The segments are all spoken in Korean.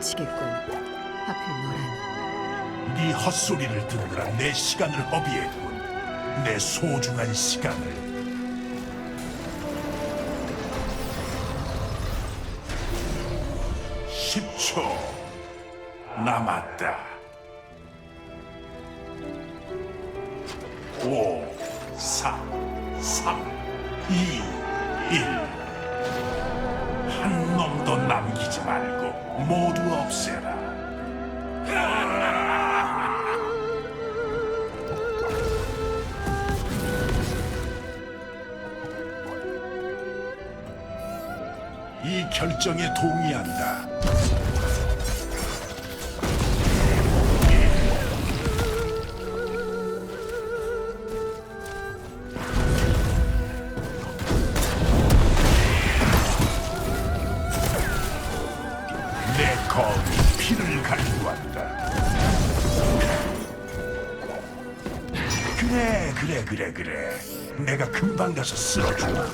치겠군. 하필 너라니. 네 헛소리를 듣느라 내 시간을 허비했군. 내 소중한 시간을. 십초 남았다. 오, 사, 삼, 이, 모두 없애라. 이 결정에 동의한다. 그래, 그래, 그래, 그래. 내가 금방 가서 쓸어주마.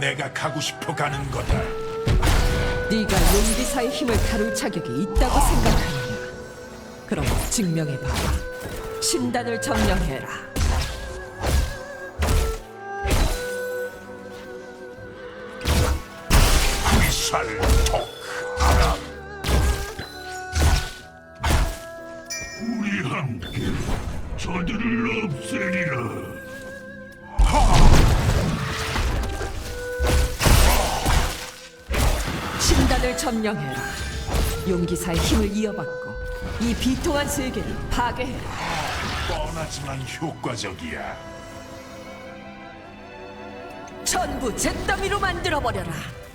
내가 가고 싶어 가는 거다. 네가 용기사의 힘을 다룰 자격이 있다고 생각하느냐? 그럼 증명해봐. 신단을 점령해라. 살톡 아람 우리 함께 저들을 없애리라. 신단을 점령해라. 용기사의 힘을 이어받고 이 비통한 세계를 파괴해라. 뻔하지만 효과적이야. 전부 잿더미로 만들어버려라.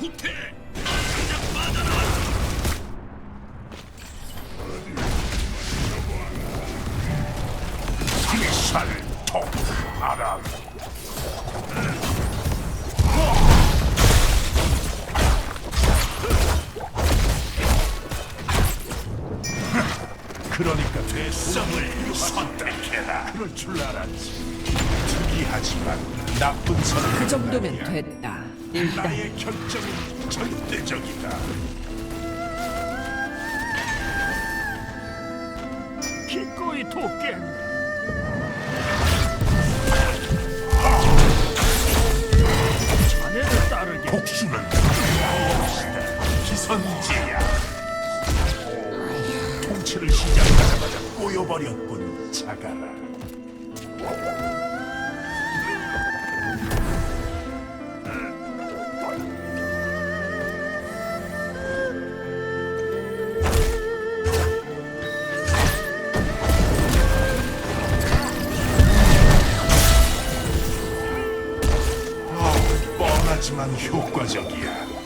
후퇴! 일단 나의 결정은 절대적이다. 기꺼이 돕게. 자네를 따르게. 복수는 나의. 기선제야. 통치를 시작하자마자 꼬여버렸군, 자가라. 뻔하지만 효과적이야.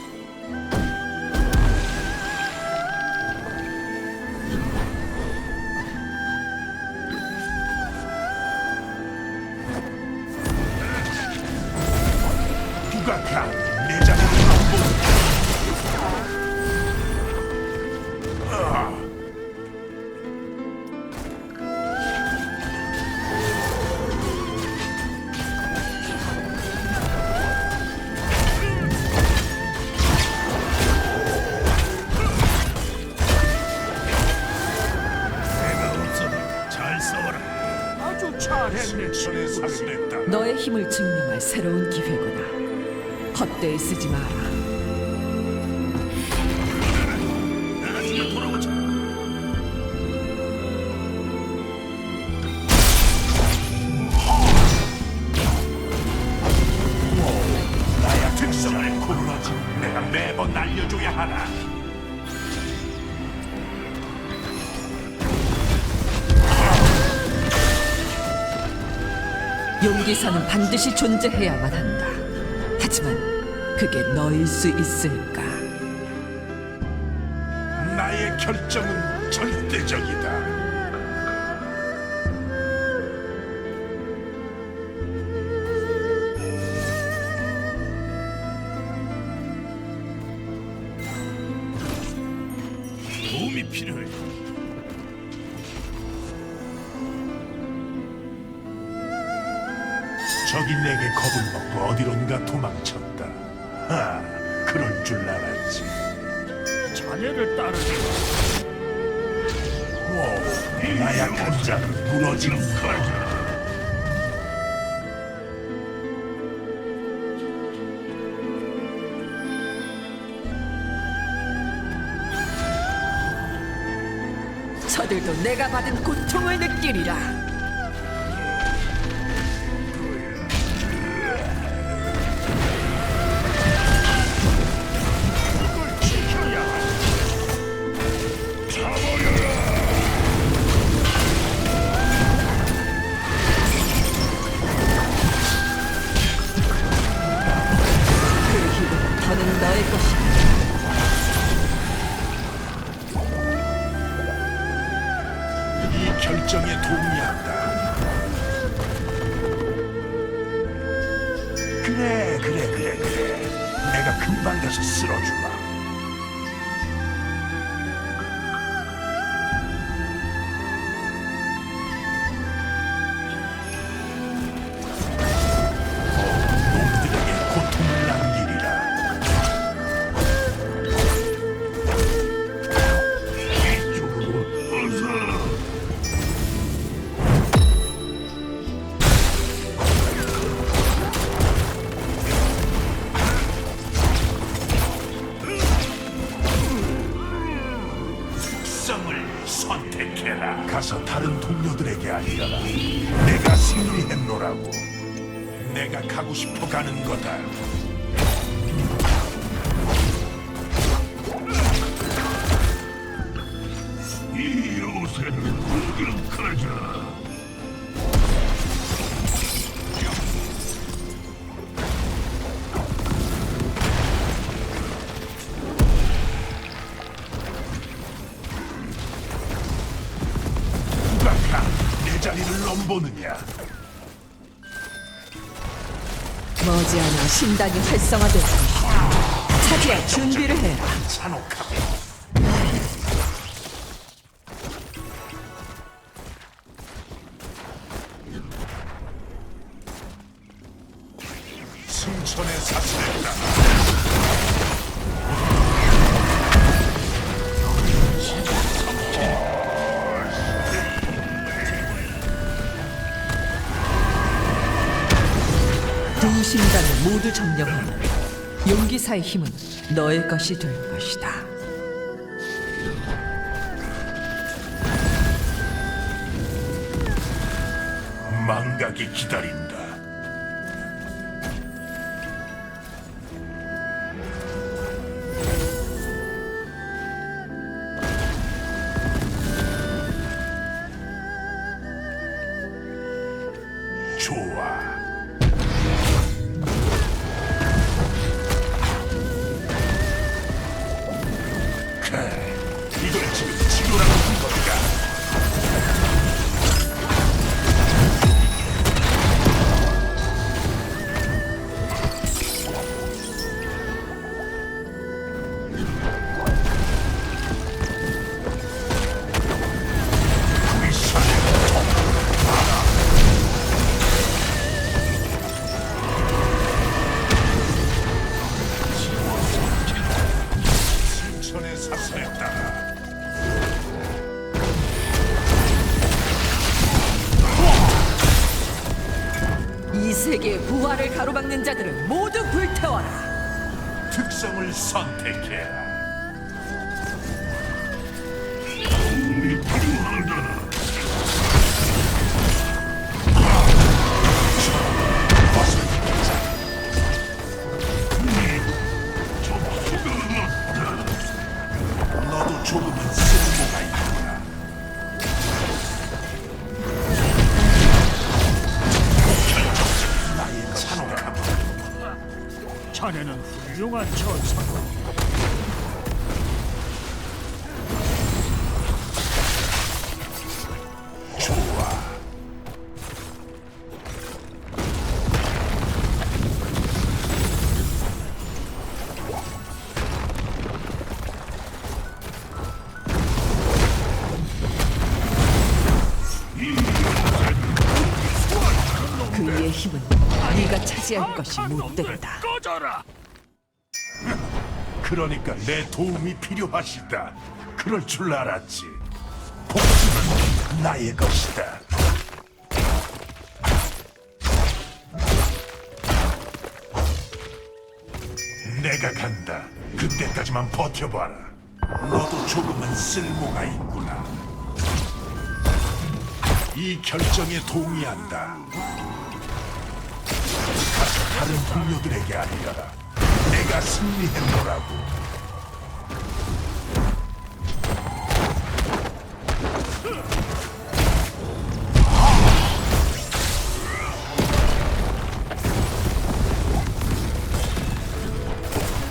새로운 기회구나. 헛되이 쓰지 마라. 돌아오자. 나야 특성을 구르지 내가 매번 날려줘야 하나. 용기사는 반드시 존재해야만 한다. 하지만 그게 너일 수 있을까? 나의 결정은 절대적이다. 필요해. 적이 내게 겁을 먹고 어디론가 도망쳤다. 아, 그럴 줄 알았지. 자네를 따르지. 오, 나약한 자는 무너지는 거야. 저들도 내가 받은 고통을 느끼리라. 이 결정에 동의한다. 그래, 그래, 그래, 그래. 내가 금방 가서 쓸어주마. 가고 싶어 가는 거다. 이 요새를 공격하자. 누가 내 자리를 넘보느냐? 머지않아 신단이 것이다. 차지할 준비를 해라. 잔혹하고 승천의 사슬했다. 두 신단을 모두 점령하면 용기사의 힘은 너의 것이 될 것이다. 망각이 기다린다. 차지할 것이 악한 못 놈들, 된다. 꺼져라. 그러니까 내 도움이 필요하시다. 그럴 줄 알았지. 복수는 나의 것이다. 내가 간다. 그때까지만 버텨봐라. 너도 조금은 쓸모가 있구나. 이 결정에 동의한다. 다른 동료들에게 알려라. 내가 승리했노라고.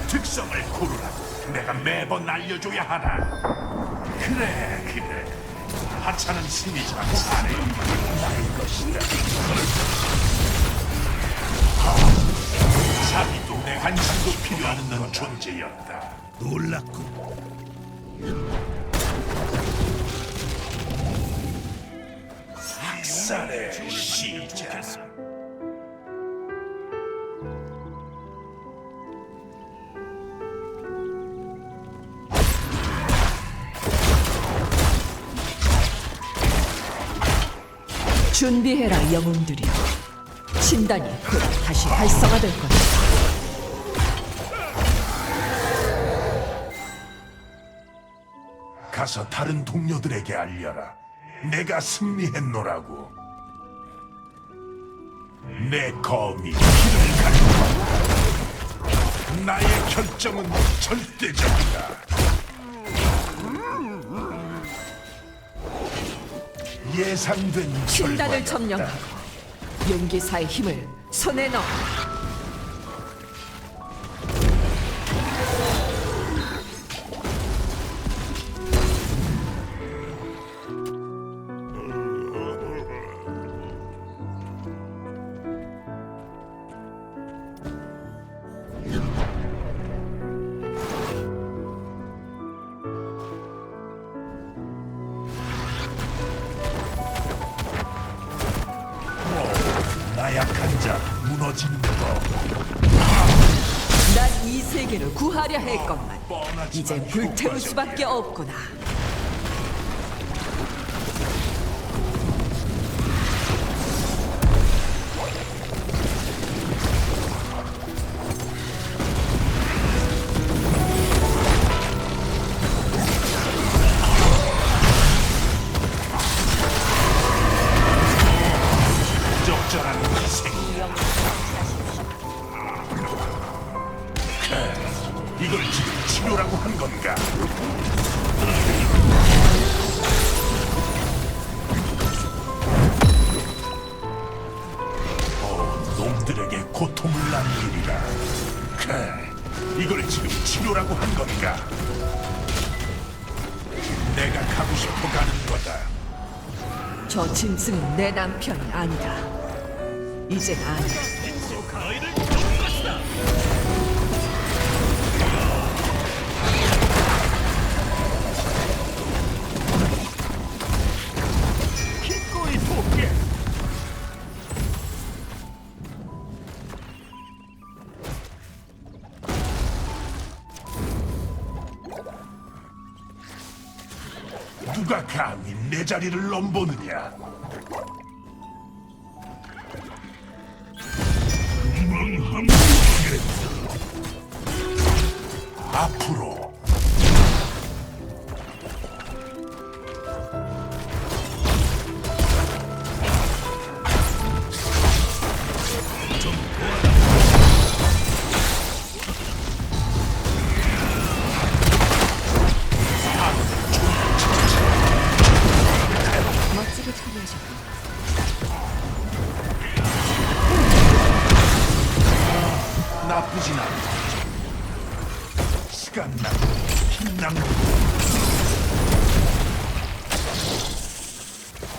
특성을 고르라고 내가 매번 알려줘야 하나. 그래, 그래. 하찮은 승리지만 자네 나의 것이다. 자기도 내 관심도 필요 없는 존재였다. 놀랐군. 학살의 시작. 준비해라 영웅들이여. 신단이 곧 다시 활성화될 것이다. 가서 다른 동료들에게 알려라. 내가 승리했노라고. 내 검이 길을 가리고 나의 결정은 절대적이다. 예상된 신단을 결과였다. 점령하고 용기사의 힘을 손에 넣어 나약한 자 무너지는 법. 난이 세계를 구하려 했건만 이제 불태울 수밖에 없구나. 이걸 지금 치료라고 한 건가? 어, 놈들에게 고통을 남기리라. 그래, 이걸 지금 치료라고 한 건가? 내가 가고 싶어 가는 거다. 저 짐승은 내 남편이 아니다. 이젠 아니야. 감히 내 자리를 넘보느냐?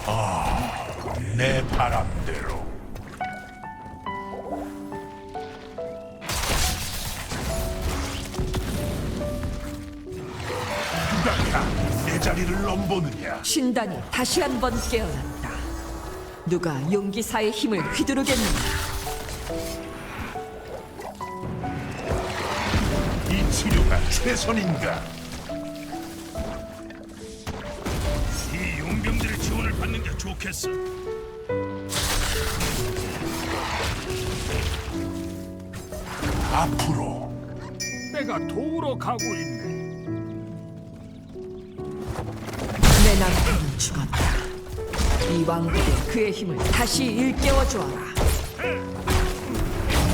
아, 내 바람대로. 누가 내 자리를 넘보느냐? 신단이 다시 한 번 깨어났다. 누가 용기사의 힘을 휘두르겠느냐? 이 치료가 최선인가? 좋겠어. 앞으로 내가 도우러 가고 있네. 내 남편은 죽었다. 이 왕국에 그의 힘을 다시 일깨워 주어라.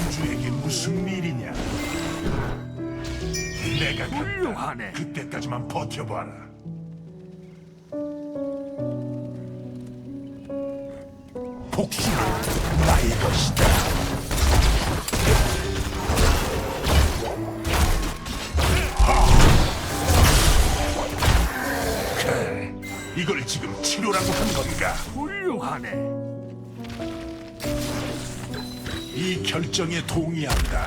공주에게 무슨 일이냐? 내가 간다. 훌륭하네. 그때까지만 버텨봐라. 그래, 이걸 지금 치료라고 한 건가? 훌륭하네. 이 결정에 동의한다.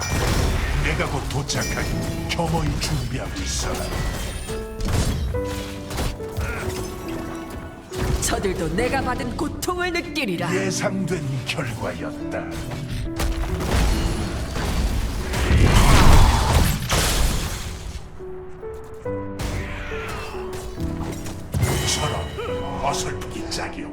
내가 곧 도착하니 겸허히 준비하고 있어. 저들도 내가 받은 고통을 느끼리라. 예상된 결과였다. 저런 어설프기 짝이 없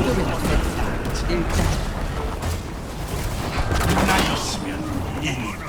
됐다. 일단 나였으면 이미 끝